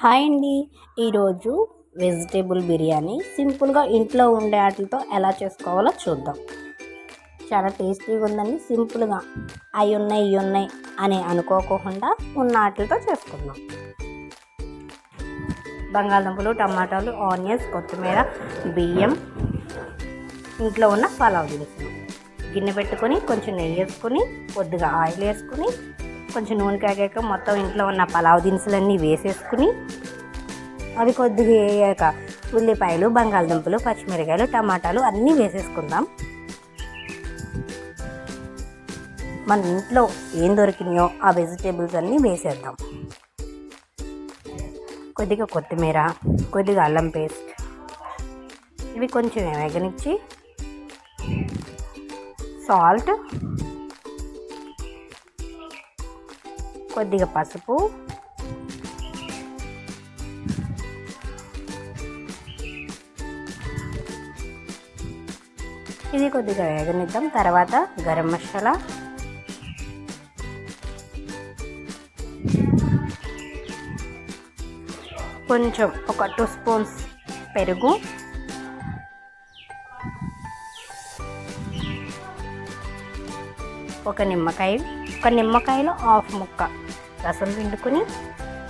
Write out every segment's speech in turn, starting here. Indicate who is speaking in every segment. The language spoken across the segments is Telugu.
Speaker 1: హాయ్ అండి ఈరోజు వెజిటేబుల్ బిర్యానీ సింపుల్గా ఇంట్లో ఉండే వాటితో ఎలా చేసుకోవాలో చూద్దాం చాలా టేస్టీగా ఉందండి సింపుల్గా అవి ఉన్నాయి ఇవి ఉన్నాయి అని అనుకోకుండా ఉన్న వాటితో చేసుకుందాం బంగాళదుంపలు టమాటాలు ఆనియన్స్ కొత్తిమీర బియ్యం ఇంట్లో ఉన్న పలావ్ దినుసులు గిన్నె పెట్టుకొని కొంచెం నెయ్యి వేసుకొని కొద్దిగా ఆయిల్ వేసుకొని కొంచెం నూనె కాగాక మొత్తం ఇంట్లో ఉన్న పలావ్ దినుసులన్నీ వేసేసుకుని అవి కొద్దిగా వేయాక ఉల్లిపాయలు బంగాళదుంపలు పచ్చిమిరకాయలు టమాటాలు అన్నీ వేసేసుకుందాం మన ఇంట్లో ఏం దొరికినాయో ఆ వెజిటేబుల్స్ అన్నీ వేసేద్దాం కొద్దిగా కొత్తిమీర కొద్దిగా అల్లం పేస్ట్ ఇవి కొంచెం వేగనిచ్చి సాల్ట్ కొద్దిగా పసుపు ఇది కొద్దిగా వేగనిద్దాం తర్వాత గరం మసాలా కొంచెం ఒక టూ స్పూన్స్ పెరుగు ఒక నిమ్మకాయ ఒక నిమ్మకాయలో హాఫ్ ముక్క రసం పిండుకొని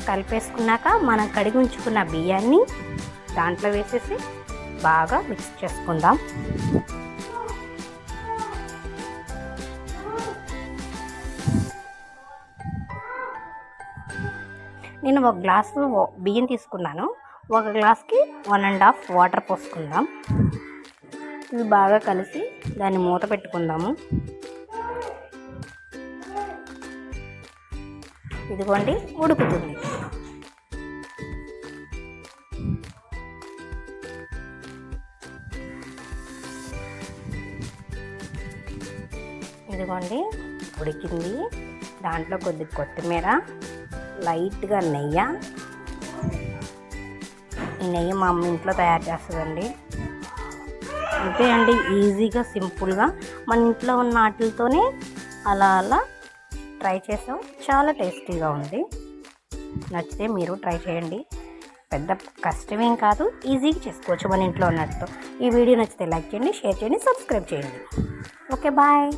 Speaker 1: కలిపేసుకున్నాక మనం కడిగి ఉంచుకున్న బియ్యాన్ని దాంట్లో వేసేసి బాగా మిక్స్ చేసుకుందాం నేను ఒక గ్లాసు బియ్యం తీసుకున్నాను ఒక గ్లాస్కి వన్ అండ్ హాఫ్ వాటర్ పోసుకుందాం ఇవి బాగా కలిసి దాన్ని మూత పెట్టుకుందాము ఇదిగోండి ఉడుకుతుంది ఇదిగోండి ఉడికింది దాంట్లో కొద్ది కొత్తిమీర లైట్గా నెయ్యి ఈ నెయ్యి మా అమ్మ ఇంట్లో తయారు చేస్తుందండి అంతే అండి ఈజీగా సింపుల్గా మన ఇంట్లో ఉన్న వాటితోనే అలా అలా ట్రై చేసాం చాలా టేస్టీగా ఉంది నచ్చితే మీరు ట్రై చేయండి పెద్ద కష్టమేం కాదు ఈజీగా చేసుకోవచ్చు మన ఇంట్లో ఉన్నట్టు ఈ వీడియో నచ్చితే లైక్ చేయండి షేర్ చేయండి సబ్స్క్రైబ్ చేయండి ఓకే బాయ్